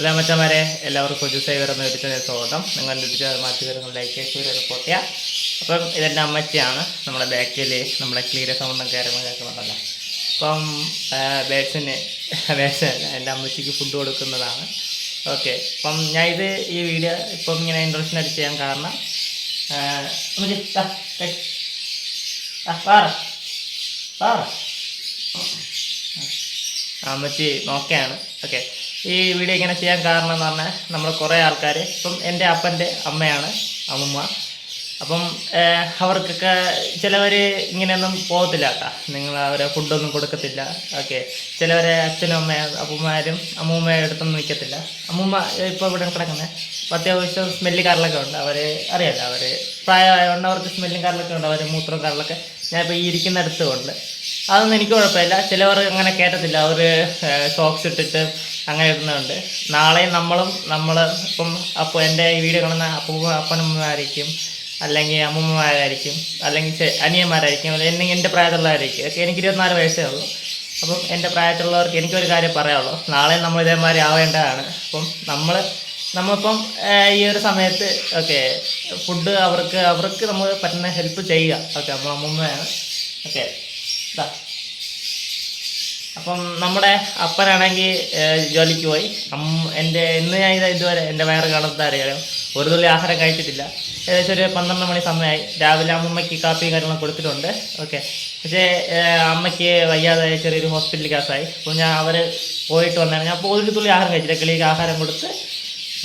എല്ലാ മച്ചന്മാരെ എല്ലാവർക്കും പുതുസായി വരുന്ന ഒരു ചെറിയ സ്വാഗതം നിങ്ങൾ ലഭിച്ച വരുന്ന ലൈക്ക് റിപ്പോർട്ട് ചെയ്യാം അപ്പം ഇതെന്റെ അമ്മച്ചിയാണ്. നമ്മുടെ ബാക്കിൽ നമ്മുടെ ക്ലീര സൗണ്ടും കാര്യങ്ങളും കേൾക്കുന്നുണ്ടല്ലോ. അപ്പം ബേഡ്സിന് ബേസ എന്റെ അമ്മച്ചിക്ക് ഫുഡ് കൊടുക്കുന്നതാണ്. ഓക്കെ അപ്പം ഞാൻ ഇത് ഈ വീഡിയോ ഇപ്പം ഇങ്ങനെ ഇൻട്രഷൻ അടിച്ച് ചെയ്യാൻ കാരണം അമ്മച്ചി നോക്കെയാണ്. ഓക്കെ ഈ വീഡിയോ ഇങ്ങനെ ചെയ്യാൻ കാരണം എന്ന് പറഞ്ഞാൽ നമ്മൾ കുറേ ആൾക്കാർ ഇപ്പം എന്റെ അപ്പന്റെ അമ്മയാണ് അമ്മമ്മ. അപ്പം അവർക്കൊക്കെ ചിലവർ ഇങ്ങനെയൊന്നും പോകത്തില്ല കേട്ടോ. നിങ്ങൾ അവരെ ഫുഡൊന്നും കൊടുക്കത്തില്ല. ഓക്കെ. ചിലവരെ അച്ഛനും അമ്മ അമ്മമാരും അമ്മൂമ്മയുടെ അടുത്തൊന്നും നിൽക്കത്തില്ല. അമ്മൂമ്മ ഇപ്പോൾ ഇവിടെ കിടക്കുന്നത് അപ്പോൾ അത്യാവശ്യം സ്മെല്ല് കാറിലൊക്കെ ഉണ്ട്. അവർ അറിയാലോ അവർ പ്രായമായതുകൊണ്ട് അവർക്ക് സ്മെല്ലും കാറിലൊക്കെ ഉണ്ട്. അവർ മൂത്രവും കാറിലൊക്കെ. ഞാനിപ്പോൾ ഈ ഇരിക്കുന്നിടത്തും ഉണ്ട്. അതൊന്നും എനിക്ക് കുഴപ്പമില്ല. ചിലവർ അങ്ങനെ കയറ്റത്തില്ല അവർ സോക്സ് ഇട്ടിട്ട് അങ്ങനെ ഇടുന്നുണ്ട് നാളെ നമ്മളും നമ്മൾ ഇപ്പം അപ്പോൾ എന്റെ ഈ വീഡിയോ കാണുന്ന അപ്പൂപ്പ അപ്പനമ്മമാരായിരിക്കും അല്ലെങ്കിൽ അമ്മൂമ്മമാരായിരിക്കും അല്ലെങ്കിൽ അനിയന്മാരായിരിക്കും അല്ലെങ്കിൽ എന്റെ പ്രായത്തിലുള്ളവരായിരിക്കും. ഒക്കെ എനിക്ക് ഇരുപത്തിനാല് വയസ്സേ ഉള്ളൂ. അപ്പം എന്റെ പ്രായത്തിലുള്ളവർക്ക് എനിക്കൊരു കാര്യം പറയാനുള്ളൂ. നാളെ നമ്മൾ ഇതേമാതിരി ആവേണ്ടതാണ്. അപ്പം നമ്മൾ നമ്മളിപ്പം ഈ ഒരു സമയത്ത് ഓക്കെ ഫുഡ് അവർക്ക് അവർക്ക് നമ്മൾ പറ്റുന്ന ഹെൽപ്പ് ചെയ്യുക. ഓക്കെ നമ്മൾ അമ്മൂമ്മയാണ്. ഓക്കെ ഇതാ അപ്പം നമ്മുടെ അപ്പനാണെങ്കിൽ ജോലിക്ക് പോയി. എന്റെ ഇന്ന് ഞാൻ ഇത് ഇതുവരെ എന്റെ വയറ് കാണുന്നത് അറിയാലോ. ഒരു തുള്ളി ആഹാരം കഴിച്ചിട്ടില്ല. ഏകദേശം ഒരു പന്ത്രണ്ട് മണി സമയമായി രാവിലെ അമ്മമ്മയ്ക്ക് കാപ്പി കാര്യങ്ങളും കൊടുത്തിട്ടുണ്ട്. ഓക്കെ. പക്ഷേ അമ്മയ്ക്ക് വയ്യാതെ ചെറിയൊരു ഹോസ്പിറ്റലിൽ കേസായി. അപ്പോൾ ഞാൻ അവർ പോയിട്ട് വന്നാണ്. ഞാൻ അപ്പോൾ ഒരു തുള്ളി ആഹാരം കഴിച്ചില്ല. കിളിക്ക് ആഹാരം കൊടുത്ത്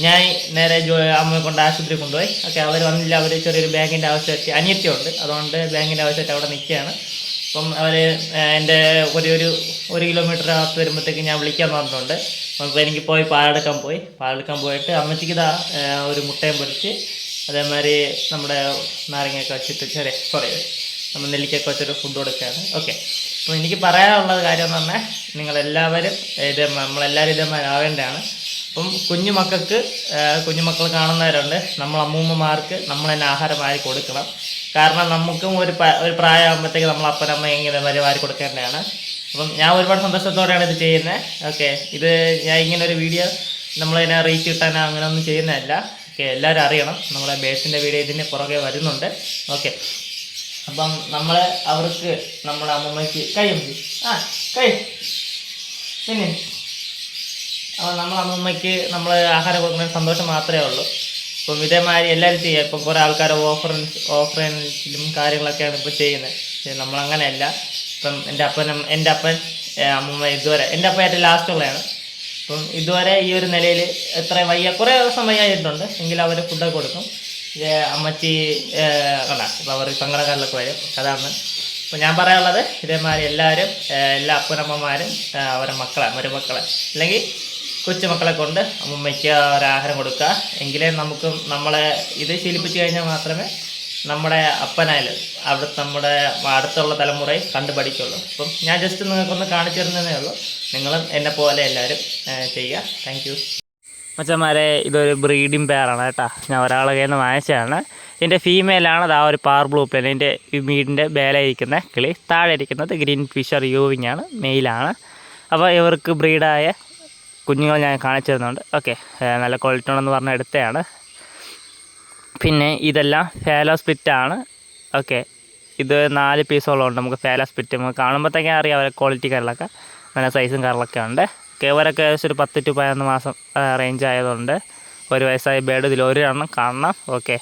ഞാൻ നേരെ ജോ അമ്മയെ കൊണ്ട് ആശുപത്രി കൊണ്ടുപോയി. ഓക്കെ. അവർ വന്നില്ല. അവർ ചെറിയൊരു ബാങ്കിന്റെ ആവശ്യമായിട്ട് അനിയത്തിയുണ്ട്. അതുകൊണ്ട് ബാങ്കിന്റെ ആവശ്യമായിട്ട് അവിടെ നിൽക്കുകയാണ്. അപ്പം അവർ എന്റെ ഒരു ഒരു ഒരു കിലോമീറ്റർ അകത്ത് വരുമ്പോഴത്തേക്ക് ഞാൻ വിളിക്കാൻ പറഞ്ഞിട്ടുണ്ട്. അപ്പോൾ എനിക്ക് പോയി പാലെടുക്കാൻ പോയി. പാലെടുക്കാൻ പോയിട്ട് അമ്മച്ചിക്ക് ഇതാ ഒരു മുട്ടയും പൊരിച്ച് അതേമാതിരി നമ്മുടെ നാരങ്ങയൊക്കെ വെച്ചിട്ട് ചെറിയ സോറി നമ്മൾ നെല്ലിക്കൊക്കെ വെച്ചൊരു ഫുഡ് കൊടുക്കുകയാണ്. ഓക്കെ അപ്പോൾ എനിക്ക് പറയാനുള്ളത് കാര്യം എന്ന് പറഞ്ഞാൽ നിങ്ങളെല്ലാവരും ഇത് നമ്മളെല്ലാവരും ഇതേമാതിരി ആവേണ്ടതാണ്. അപ്പം കുഞ്ഞു മക്കൾക്ക് കുഞ്ഞു കാണുന്നവരുണ്ട്. നമ്മൾ അമ്മൂമ്മമാർക്ക് നമ്മൾ തന്നെ ആഹാരം വാരി കൊടുക്കണം. കാരണം നമുക്കും ഒരു ഒരു പ്രായമാകുമ്പോഴത്തേക്ക് നമ്മൾ അപ്പനമ്മ ഇങ്ങനെ വരെ വാരി കൊടുക്കേണ്ടതാണ്. അപ്പം ഞാൻ ഒരുപാട് സന്തോഷത്തോടെയാണ് ഇത് ചെയ്യുന്നത്. ഓക്കെ ഇത് ഞാൻ ഇങ്ങനെ ഒരു വീഡിയോ നമ്മളതിനെ റീച്ച് കിട്ടാനോ അങ്ങനെ ഒന്നും ചെയ്യുന്നതല്ല. ഓക്കെ എല്ലാവരും അറിയണം. നമ്മളെ ബേസിന്റെ വീഡിയോ ഇതിന് പുറകെ വരുന്നുണ്ട്. ഓക്കെ അപ്പം നമ്മൾ അവർക്ക് നമ്മുടെ അമ്മമ്മയ്ക്ക് കഴിയും ആ കൈ. പിന്നെ? അപ്പം നമ്മൾ അമ്മമ്മയ്ക്ക് നമ്മൾ ആഹാരം കൊടുക്കുന്ന സന്തോഷം മാത്രമേ ഉള്ളൂ. ഇപ്പം ഇതേമാതിരി എല്ലാവരും ചെയ്യുക. ഇപ്പം കുറേ ആൾക്കാർ ഓഫർ ഓഫറിലും കാര്യങ്ങളൊക്കെയാണ് ഇപ്പോൾ ചെയ്യുന്നത്. പക്ഷേ നമ്മളങ്ങനെയല്ല. ഇപ്പം എന്റെ അപ്പനും എന്റെ അപ്പൻ അമ്മമ്മ ഇതുവരെ എന്റെ അപ്പൻ ഏറ്റവും ലാസ്റ്റുള്ളതാണ് അപ്പം ഇതുവരെ ഈ ഒരു നിലയിൽ എത്ര വയ്യ കുറേ ദിവസം വയ്യായിട്ടുണ്ട് എങ്കിലും അവർ ഫുഡൊക്കെ കൊടുക്കും. അമ്മച്ചി കണ്ട ഇപ്പം അവർ സങ്കടക്കാരിലൊക്കെ വരും. അതാണ്. അപ്പോൾ ഞാൻ പറയാനുള്ളത് ഇതേമാതിരി എല്ലാവരും എല്ലാ അപ്പനമ്മമാരും അവരുടെ മക്കളെ മരുമക്കളെ അല്ലെങ്കിൽ കൊച്ചുമക്കളെ കൊണ്ട് അമ്മയ്ക്ക് ഒരാഹാരം കൊടുക്കുക. എങ്കിലേ നമുക്ക് നമ്മളെ ഇത് ശീലിപ്പിച്ചു കഴിഞ്ഞാൽ മാത്രമേ നമ്മുടെ അപ്പനായാലും അവിടെ നമ്മുടെ അടുത്തുള്ള തലമുറയെ കണ്ടുപഠിക്കുള്ളൂ അപ്പം ഞാൻ ജസ്റ്റ് നിങ്ങൾക്കൊന്ന് കാണിച്ചു തരുന്നതേ ഉള്ളൂ. നിങ്ങളും എന്നെ പോലെ എല്ലാവരും ചെയ്യുക. താങ്ക് യു മച്ചന്മാരെ ഇതൊരു ബ്രീഡിംഗ് പെയറാണ് കേട്ടോ. ഞാൻ ഒരാളെ കയ്യിൽ നിന്ന് വാങ്ങിച്ചതാണ്. ഇതിന്റെ ഫീമെയിലാണ് അത് ആ ഒരു പാർ ബ്ലൂ പ്ലെയിൻ ഇതിന്റെ വീടിന്റെ ബേല ഇരിക്കുന്ന കിളി താഴെ ഇരിക്കുന്നത് ഗ്രീൻ ഫിഷർ യൂവിങ് ആണ്. മെയിലാണ് അപ്പോൾ ഇവർക്ക് ബ്രീഡായ കുഞ്ഞുങ്ങൾ ഞാൻ കാണിച്ചു തരുന്നുണ്ട് ഓക്കെ നല്ല ക്വാളിറ്റി ഉണ്ടെന്ന് പറഞ്ഞ എടുത്തതാണ് പിന്നെ ഇതെല്ലാം ഫേലോ സ്പ്ലിറ്റാണ് ഓക്കെ ഇത് നാല് പീസോളം ഉണ്ട് നമുക്ക് ഫേലോ സ്പിറ്റ് നമുക്ക് കാണുമ്പോഴത്തേക്കും അറിയാം അവരെ ക്വാളിറ്റി കാര്യങ്ങളൊക്കെ. നല്ല സൈസും കാര്യങ്ങളൊക്കെ ഉണ്ട്. കേവരൊക്കെ ഏകദേശം ഒരു പത്ത് ടു പതിനൊന്ന് മാസം റേഞ്ച് ആയതുകൊണ്ട് ഒരു വയസ്സായ ബേഡ് ഇതിൽ ഒരു എണ്ണം കാണണം. ഓക്കെ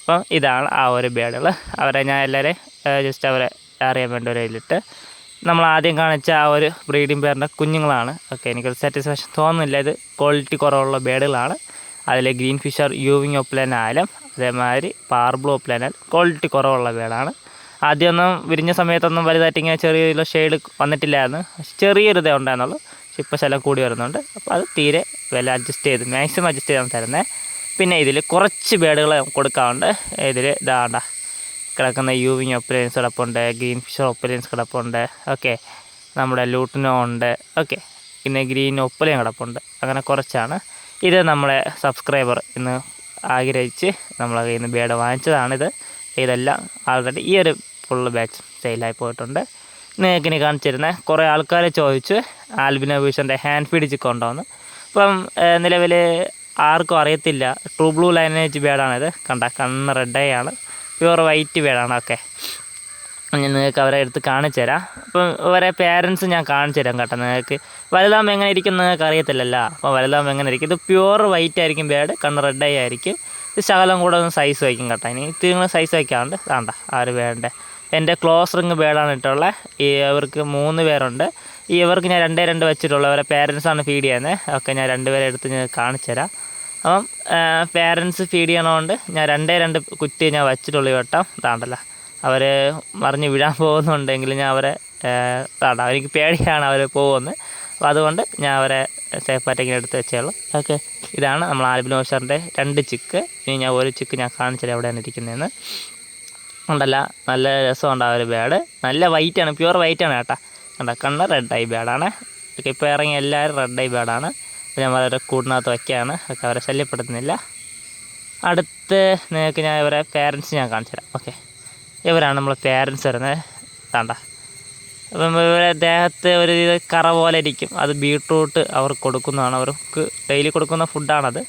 അപ്പം ഇതാണ് ആ ഒരു ബേഡുകൾ. അവരെ ഞാൻ എല്ലാവരെയും ജസ്റ്റ് അവരെ അറിയാൻ വേണ്ടി ഒരു ഇതിലിട്ട് നമ്മൾ ആദ്യം കാണിച്ച ആ ഒരു ബ്രീഡിംഗ് പേരിന്റെ കുഞ്ഞുങ്ങളാണ്. ഓക്കെ എനിക്കൊരു സാറ്റിസ്ഫാക്ഷൻ തോന്നുന്നില്ല. ഇത് ക്വാളിറ്റി കുറവുള്ള ബേഡുകളാണ്. അതിലെ ഗ്രീൻ ഫിഷർ യൂവിങ് ഒപ്ലനായാലും അതേമാതിരി പാർബ്ലോ ഒപ്ലനാൽ ക്വാളിറ്റി കുറവുള്ള ബേഡാണ്. ആദ്യമൊന്നും വിരിഞ്ഞ സമയത്തൊന്നും വലുതായിട്ട് ഇങ്ങനെ ചെറിയൊരു ഷെയ്ഡ് വന്നിട്ടില്ലായിരുന്നു. ചെറിയൊരു ഇതേ ഉണ്ടായിരുന്നുള്ളൂ. പക്ഷെ ഇപ്പോൾ ശലം കൂടി വരുന്നുണ്ട്. അപ്പോൾ അത് തീരെ വില അഡ്ജസ്റ്റ് ചെയ്ത് മാക്സിമം അഡ്ജസ്റ്റ് ചെയ്താണ് തരുന്നത് പിന്നെ ഇതിൽ കുറച്ച് ബേഡുകൾ കൊടുക്കാറുണ്ട്. ഇതിൽ ഇതാണ്ട കിടക്കുന്ന യൂവിങ് ഒപ്പലൻസ് കിടപ്പുണ്ട് ഗ്രീൻ ഫിഷർ ഒപ്പലൻസ് കിടപ്പുണ്ട് ഓക്കെ. നമ്മുടെ ലൂട്ടിനോ ഉണ്ട് ഓക്കെ. പിന്നെ ഗ്രീൻ ഒപ്പലയും കിടപ്പുണ്ട് അങ്ങനെ കുറച്ചാണ്. ഇത് നമ്മളെ സബ്സ്ക്രൈബർ ഇന്ന് ആഗ്രഹിച്ച് നമ്മളെ കയ്യിൽ നിന്ന് ബേഡ് വാങ്ങിച്ചതാണിത്. ഇതെല്ലാം ആൾറെഡി ഈ ഒരു ഫുൾ ബാച്ച് സെയിലായി പോയിട്ടുണ്ട്. നിങ്ങൾക്ക് ഇനി കുറേ ആൾക്കാരെ ചോദിച്ചു ആൽബിനോ വിഷന്റെ ഹാൻഡ് ഫീഡ് ഉണ്ടോയെന്ന് ഇപ്പം നിലവിൽ ആർക്കും അറിയത്തില്ല. ട്രൂ ബ്ലൂ ലൈനേജ് ബേഡാണിത് കണ്ട കണ്ണ് റെഡ് ആണ്. പ്യുവർ വൈറ്റ് വീടാണ് ഓക്കെ ഞാൻ നിങ്ങൾക്ക് അവരെ എടുത്ത് കാണിച്ചു തരാം. അപ്പം ഇവരെ പേരൻസ് ഞാൻ കാണിച്ചു തരാം കേട്ടോ നിങ്ങൾക്ക്. വലുതാകുമ്പോൾ എങ്ങനെ ഇരിക്കും നിങ്ങൾക്ക് അറിയത്തില്ലല്ലോ. അപ്പോൾ വലുതാകുമ്പോൾ എങ്ങനെ ഇരിക്കും? ഇത് പ്യുവർ വൈറ്റ് ആയിരിക്കും ബേഡ് കണ്ണ് റെഡ് ആയി ആയിരിക്കും. ഇത് ശകലം കൂടെ ഒന്ന് സൈസ് വയ്ക്കും കേട്ടോ. ഇനി ഇത്തിരി സൈസ് വയ്ക്കാറുണ്ട്. വേണ്ട ആ ഒരു ബേഡിന്റെ എന്റെ ക്ലോസ് റിങ് ബേഡാണ് ഇട്ടുള്ളത് ഈ ഇവർക്ക് മൂന്ന് പേരുണ്ട്. ഈ ഇവർക്ക് ഞാൻ രണ്ടേ രണ്ട് വെച്ചിട്ടുള്ളൂ. അവരെ പേരൻസാണ് ഫീഡ് ചെയ്യുന്നത്. ഒക്കെ ഞാൻ രണ്ടുപേരെ എടുത്ത് ഞാൻ കാണിച്ചു തരാം. അപ്പം പേരൻസ് ഫീഡ് ചെയ്യണതുകൊണ്ട് ഞാൻ രണ്ടേ രണ്ട് കുറ്റി ഞാൻ വെച്ചിട്ടുള്ളൂ ഈ വട്ടം. ഇതാണ്ടല്ലോ. അവർ മറിഞ്ഞ് വീഴാൻ പോകുന്നുണ്ടെങ്കിൽ ഞാൻ അവരെ താണ്ട എനിക്ക് പേടിയാണ് അവർ പോകുന്നത്. അപ്പോൾ അതുകൊണ്ട് ഞാൻ അവരെ സേഫായിട്ട് ഇങ്ങനെ എടുത്ത് വെച്ചേയുള്ളൂ. ഓക്കെ. ഇതാണ് നമ്മൾ ആൽബിൻ ഓഷറിന്റെ രണ്ട് ചിക്ക്. ഇനി ഞാൻ ഒരു ചിക്ക് ഞാൻ കാണിച്ചത് എവിടെയാണ് ഇരിക്കുന്നതെന്ന്. ഉണ്ടല്ല. നല്ല രസമുണ്ട് ആ ഒരു ബേഡ് നല്ല വൈറ്റാണ് പ്യുവർ വൈറ്റാണ് കേട്ടോ. കണ്ട? കണ്ണ് റെഡ് ഐ ബേഡാണ് ഇപ്പോൾ ഇറങ്ങിയ എല്ലാവരും റെഡ് ഐ ബേഡാണ് അപ്പോൾ ഞാൻ വളരെ കൂടിനകത്ത് വയ്ക്കുകയാണ് ഒക്കെ അവരെ ശല്യപ്പെടുത്തുന്നില്ല. അടുത്ത് നിങ്ങൾക്ക് ഞാൻ ഇവരെ പേരൻസ് ഞാൻ കാണിച്ചു തരാം ഓക്കെ ഇവരാണ് നമ്മളെ പേരൻസ് വരുന്നത്. താണ്ട അപ്പം ഇവരെ ദേഹത്ത് ഒരു കറ പോലെ ഇരിക്കും. അത് ബീട്രൂട്ട് അവർക്ക് കൊടുക്കുന്നതാണ്. അവർക്ക് ഡെയിലി കൊടുക്കുന്ന ഫുഡാണത്.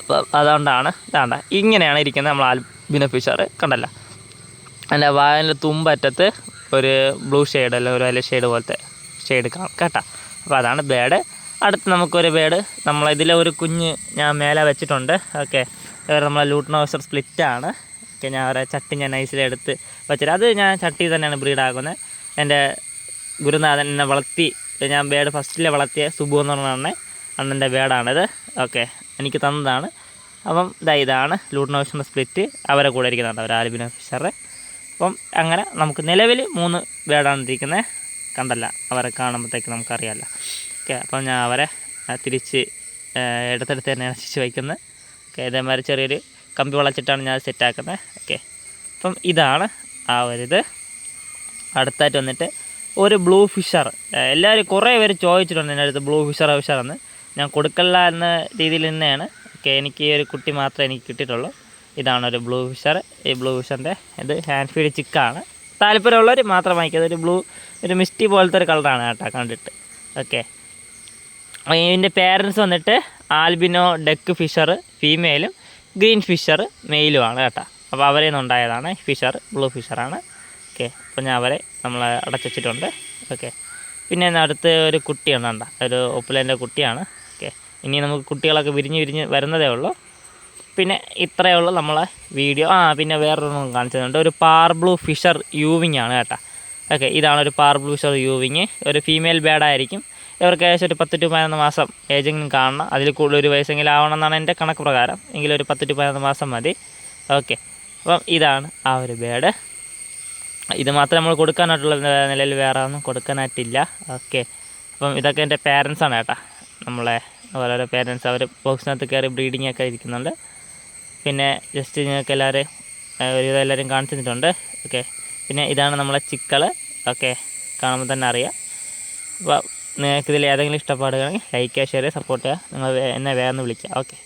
അപ്പം അതുകൊണ്ടാണ് കണ്ട. ഇങ്ങനെയാണ് ഇരിക്കുന്നത് നമ്മൾ ആൽബിന ഫിഷർ. കണ്ടല്ല. അതിന്റെ വായന്റെ തുമ്പറ്റത്ത് ഒരു ബ്ലൂ ഷെയ്ഡ് അല്ലെങ്കിൽ ഒരു വലിയ ഷെയ്ഡ് പോലത്തെ ഷെയ്ഡ് കാണാം. കേട്ടോ. അപ്പോൾ അതാണ് ബേഡ് അടുത്ത് നമുക്കൊരു ബേഡ്. നമ്മളിതിലെ ഒരു കുഞ്ഞ് ഞാൻ മേലെ വെച്ചിട്ടുണ്ട്. ഓക്കെ. നമ്മളെ ലൂട്ട്നോസർ സ്പ്ലിറ്റാണ് ഓക്കെ ഞാൻ അവരെ ചട്ടി ഞാൻ നൈസിലെടുത്ത് വെച്ചിട്ട് അത് ഞാൻ ചട്ടി തന്നെയാണ് ബ്രീഡാക്കുന്നത് എന്റെ ഗുരുനാഥൻ എന്നെ വളർത്തി ഞാൻ ബേഡ് ഫസ്റ്റിലെ വളർത്തിയ സുബു എന്ന് പറഞ്ഞ അണ്ണന്റെ ബേഡാണിത്. ഓക്കെ എനിക്ക് തന്നതാണ്. അപ്പം ഇതാ ഇതാണ് ലൂട്ട്നോഷന്റെ സ്പ്ലിറ്റ് അവരെ കൂടെ ഇരിക്കുന്നുണ്ട് അവർ ആൽബിനോ ഓഫീസറെ അപ്പം അങ്ങനെ നമുക്ക് നിലവിൽ മൂന്ന് ബേഡാണ് ഇരിക്കുന്നത്. കണ്ടല്ല അവരെ കാണുമ്പോഴത്തേക്ക് നമുക്കറിയാമല്ലോ ഓക്കെ അപ്പം ഞാൻ അവരെ തിരിച്ച് ഇടത്തെടുത്ത് തന്നെ തിരിച്ച് വയ്ക്കുന്നത് ഓക്കെ ഇതേമാതിരി ചെറിയൊരു കമ്പി വളച്ചിട്ടാണ് ഞാൻ സെറ്റാക്കുന്നത് ഓക്കെ. അപ്പം ഇതാണ് ആ ഒരിത്. അടുത്തായിട്ട് വന്നിട്ട് ഒരു ബ്ലൂ ഫിഷർ. എല്ലാവരും കുറേ പേര് ചോദിച്ചിട്ടുണ്ട് എന്റെ അടുത്ത് ബ്ലൂ ഫിഷർ ഫിഷർ എന്ന്. ഞാൻ കൊടുക്കല്ല എന്ന രീതിയിൽ തന്നെയാണ്. ഓക്കെ എനിക്ക് ഈ ഒരു കുട്ടി മാത്രമേ എനിക്ക് കിട്ടിയിട്ടുള്ളൂ. ഇതാണ് ഒരു ബ്ലൂ ഫിഷർ. ഈ ബ്ലൂ ഫിഷറിന്റെ ഇത് ഹാൻഡ് ഫീഡ് ചിക്കാണ്. താല്പര്യമുള്ളവർ മാത്രം വാങ്ങിക്കുക. ഒരു ബ്ലൂ ഒരു മിസ്റ്റി പോലത്തെ ഒരു കളറാണ് കേട്ടോ കണ്ടിട്ട്. ഓക്കെ. ഇതിന്റെ പേരൻസ് വന്നിട്ട് ആൽബിനോ ഡെക്ക് ഫിഷർ ഫീമെയിലും ഗ്രീൻ ഫിഷർ മെയിലുമാണ് കേട്ടോ. അപ്പോൾ അവരെ നിന്നുണ്ടായതാണ് ഫിഷർ ബ്ലൂ ഫിഷറാണ്. ഓക്കെ അപ്പോൾ ഞാൻ അവരെ നമ്മൾ അടച്ചിട്ടുണ്ട്. ഓക്കെ പിന്നെ അടുത്ത് ഒരു കുട്ടിയാണ് കണ്ട. ഒരു ഒപ്പിലേന്റെ കുട്ടിയാണ്. ഓക്കെ ഇനി നമുക്ക് കുട്ടികളൊക്കെ വിരിഞ്ഞ് വിരിഞ്ഞ് വരുന്നതേ ഉള്ളൂ. പിന്നെ ഇത്രയേ ഉള്ളൂ നമ്മളെ വീഡിയോ. ആ പിന്നെ വേറൊരെണ്ണം കാണിച്ചിട്ടുണ്ട് ഒരു പാർ ബ്ലൂ ഫിഷർ യൂവിങ് ആണ് കേട്ടോ. ഓക്കെ ഇതാണ് ഒരു പാർ ബ്ലൂ ഫിഷർ യൂവിങ് ഒരു ഫീമെയിൽ ബേഡായിരിക്കും ഇവർക്ക് ഏകദേശം ഒരു പത്ത് ടു പതിനൊന്ന് മാസം ഏജെങ്കിലും കാണണം. അതിൽ കൂടുതൽ ഒരു വയസ്സെങ്കിലും ആവണം എന്നാണ് എന്റെ കണക്ക് പ്രകാരം. എങ്കിലും ഒരു പത്ത് ടു പതിനൊന്ന് മാസം മതി. ഓക്കെ. അപ്പം ഇതാണ് ആ ഒരു ബേഡ് ഇത് മാത്രമേ നമ്മൾ കൊടുക്കാനായിട്ടുള്ള നിലയിൽ വേറെ ഒന്നും കൊടുക്കാനായിട്ടില്ല. ഓക്കെ. അപ്പം ഇതൊക്കെ എന്റെ പേരൻസാണ് കേട്ടോ. നമ്മളെ ഓരോരോ പേരൻസ് അവർ ബോക്സിനകത്ത് കയറി ബ്രീഡിംഗ് ഒക്കെ ഇരിക്കുന്നുണ്ട്. പിന്നെ ജസ്റ്റ് നിങ്ങൾക്ക് എല്ലാവരും ഒരുവിധം എല്ലാവരും കാണിച്ചു തന്നിട്ടുണ്ട്. ഓക്കെ. പിന്നെ ഇതാണ് നമ്മളെ ചിക്കൾ ഓക്കെ. കാണുമ്പോൾ തന്നെ അറിയാം. അപ്പോൾ നിങ്ങൾക്ക് ഇതിൽ ഏതെങ്കിലും ഇഷ്ടപ്പെടുകയാണെങ്കിൽ ലൈക്ക് ഷെയർ സപ്പോർട്ട് ചെയ്യുക നിങ്ങൾ എന്നെ വേഗം വിളിക്കുക. ഓക്കെ